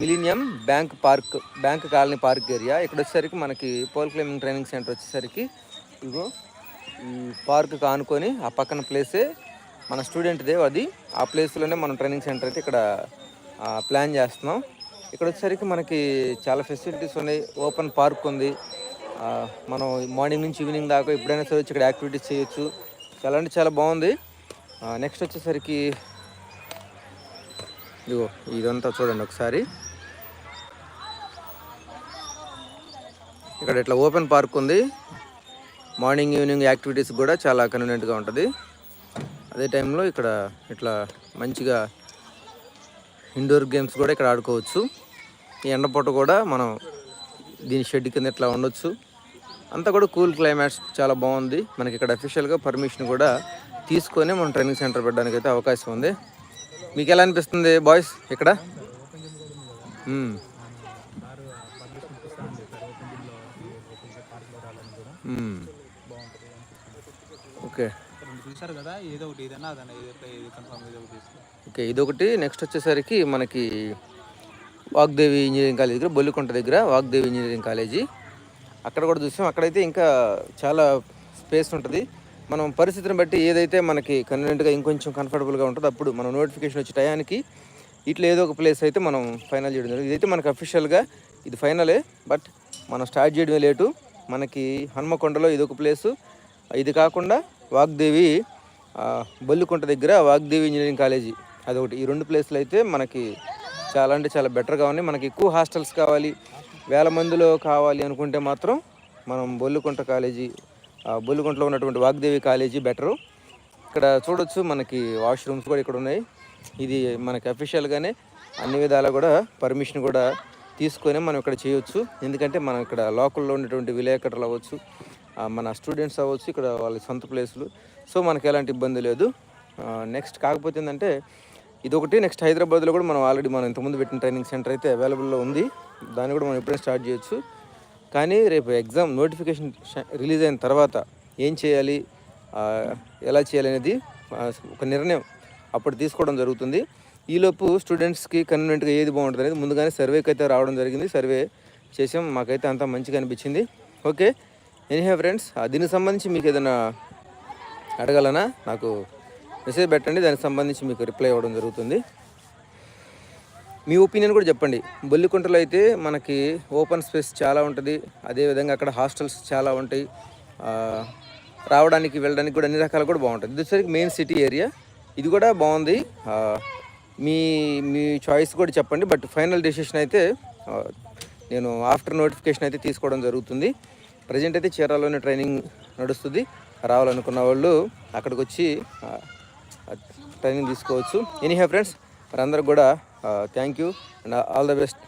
Millennium bank park bank colony park area. ఇక్కడ వచ్చేసరికి మనకి పోల్ క్లైంబింగ్ ట్రైనింగ్ సెంటర్ వచ్చేసరికి ఇగో ఈ పార్క్ ఆనుకొని ఆ పక్కన ప్లేసే మన స్టూడెంట్దే అది. ఆ ప్లేస్లోనే మనం ట్రైనింగ్ సెంటర్ అయితే ఇక్కడ ప్లాన్ చేస్తున్నాం. ఇక్కడ వచ్చేసరికి మనకి చాలా ఫెసిలిటీస్ ఉన్నాయి. ఓపెన్ పార్క్ ఉంది. మనం మార్నింగ్ నుంచి ఈవినింగ్ దాకా ఎప్పుడైనా సరే వచ్చి ఇక్కడ యాక్టివిటీస్ చేయొచ్చు. చాలా అంటే చాలా బాగుంది. నెక్స్ట్ వచ్చేసరికి ఇదిగో ఇదంతా చూడండి ఒకసారి. ఇక్కడ ఇట్లా ఓపెన్ పార్క్ ఉంది. మార్నింగ్ ఈవినింగ్ యాక్టివిటీస్ కూడా చాలా కన్వీనియంట్గా ఉంటుంది. అదే టైంలో ఇక్కడ ఇట్లా మంచిగా ఇండోర్ గేమ్స్ కూడా ఇక్కడ ఆడుకోవచ్చు. ఈ ఎండపూట కూడా మనం దీని షెడ్ కింద ఇట్లా ఉండొచ్చు. అంతా కూడా కూల్ క్లైమాట్స్ చాలా బాగుంది. మనకి ఇక్కడ అఫీషియల్గా పర్మిషన్ కూడా తీసుకొని మనం ట్రైనింగ్ సెంటర్ పెట్టడానికి అయితే అవకాశం ఉంది. మీకు ఎలా అనిపిస్తుంది బాయ్స్ ఇక్కడ? Hmm. ఓకే. చూసారు కదా ఏదో ఒకటి ఏదన్నా అదన్నా ఏదో ఏది కన్ఫర్మ్ ఏదో ఒకటి తీసుకో ఓకే ఇదొకటి నెక్స్ట్ వచ్చేసరికి మనకి వాగ్దేవి ఇంజనీరింగ్ కాలేజ్ దగ్గర బొల్లికొంట దగ్గర వాగ్దేవి ఇంజనీరింగ్ కాలేజీ. అక్కడ కూడా చూసాం. అక్కడైతే ఇంకా చాలా స్పేస్ ఉంటుంది. మనం పరిస్థితిని బట్టి ఏదైతే మనకి కన్వీనియంట్గా ఇంకొంచెం కంఫర్టబుల్గా ఉంటుందో అప్పుడు మనం నోటిఫికేషన్ వచ్చే టయానికి ఇట్లా ఏదో ఒక ప్లేస్ అయితే మనం ఫైనల్ చేయడం జరిగింది. ఇదైతే మనకి అఫీషియల్గా ఇది ఫైనలే బట్ మనం స్టార్ట్ చేయడమే లేటు. మనకి హన్మకొండలో ఇదొక ప్లేసు. ఇది కాకుండా వాగ్దేవి ఆ, బొల్లికుంట దగ్గర వాగ్దేవి ఇంజనీరింగ్ కాలేజీ. అదొకటి. ఈ రెండు ప్లేస్లు అయితే మనకి చాలా అంటే చాలా బెటర్గా ఉన్నాయి. మనకి ఎక్కువ హాస్టల్స్ కావాలి వేల మందిలో కావాలి అనుకుంటే మాత్రం మనం బొల్లికుంట కాలేజీ ఆ, బొల్లికుంటలో ఉన్నటువంటి వాగ్దేవి కాలేజీ బెటరు. ఇక్కడ చూడొచ్చు మనకి వాష్రూమ్స్ కూడా ఇక్కడ ఉన్నాయి ఇది మనకి అఫీషియల్గానే అన్ని విధాలా కూడా పర్మిషన్ కూడా తీసుకొని మనం ఇక్కడ చేయొచ్చు. ఎందుకంటే మనం ఇక్కడ లోకల్లో ఉన్నటువంటి విలేకరులు అవ్వచ్చు మన స్టూడెంట్స్ అవ్వచ్చు ఇక్కడ వాళ్ళ సొంత ప్లేసులు. సో మనకు ఎలాంటి ఇబ్బంది లేదు. నెక్స్ట్ కాకపోతే ఏంటంటే ఇది ఒకటి నెక్స్ట్ హైదరాబాద్లో కూడా మనం ఆల్రెడీ మనం ఇంతకుముందు పెట్టిన ట్రైనింగ్ సెంటర్ అయితే అవైలబుల్లో ఉంది. దాన్ని కూడా మనం ఎప్పుడైనా స్టార్ట్ చేయొచ్చు. కానీ రేపు ఎగ్జామ్ నోటిఫికేషన్ రిలీజ్ అయిన తర్వాత ఏం చేయాలి ఎలా చేయాలి అనేది ఒక నిర్ణయం అప్పుడు తీసుకోవడం జరుగుతుంది. ఈలోపు స్టూడెంట్స్కి కన్వీనెంట్గా ఏది బాగుంటుంది అనేది ముందుగానే సర్వేకి అయితే రావడం జరిగింది. సర్వే చేసాం. మాకైతే అంతా మంచిగా అనిపించింది. ఓకే? ఎనీహే ఫ్రెండ్స్ దీనికి సంబంధించి మీకు ఏదైనా అడగాలనా నాకు మెసేజ్ పెట్టండి. దానికి సంబంధించి మీకు రిప్లై ఇవ్వడం జరుగుతుంది. మీ ఒపీనియన్ కూడా చెప్పండి. బొల్లికుంటలో అయితే మనకి ఓపెన్ స్పేస్ చాలా ఉంటుంది. అదేవిధంగా అక్కడ హాస్టల్స్ చాలా ఉంటాయి. రావడానికి వెళ్ళడానికి కూడా అన్ని రకాలు కూడా బాగుంటుంది ఇది మెయిన్ సిటీ ఏరియా ఇది కూడా బాగుంది. మీ మీ చాయిస్ కూడా చెప్పండి బట్ ఫైనల్ డెసిషన్ అయితే నేను ఆఫ్టర్ నోటిఫికేషన్ అయితే తీసుకోవడం జరుగుతుంది. ప్రజెంట్ అయితే చీరాలోనే ట్రైనింగ్ నడుస్తుంది. రావాలనుకున్న వాళ్ళు అక్కడికి వచ్చి ట్రైనింగ్ తీసుకోవచ్చు. ఎనీ హే ఫ్రెండ్స్ మరి అందరికి కూడా thank you and all the best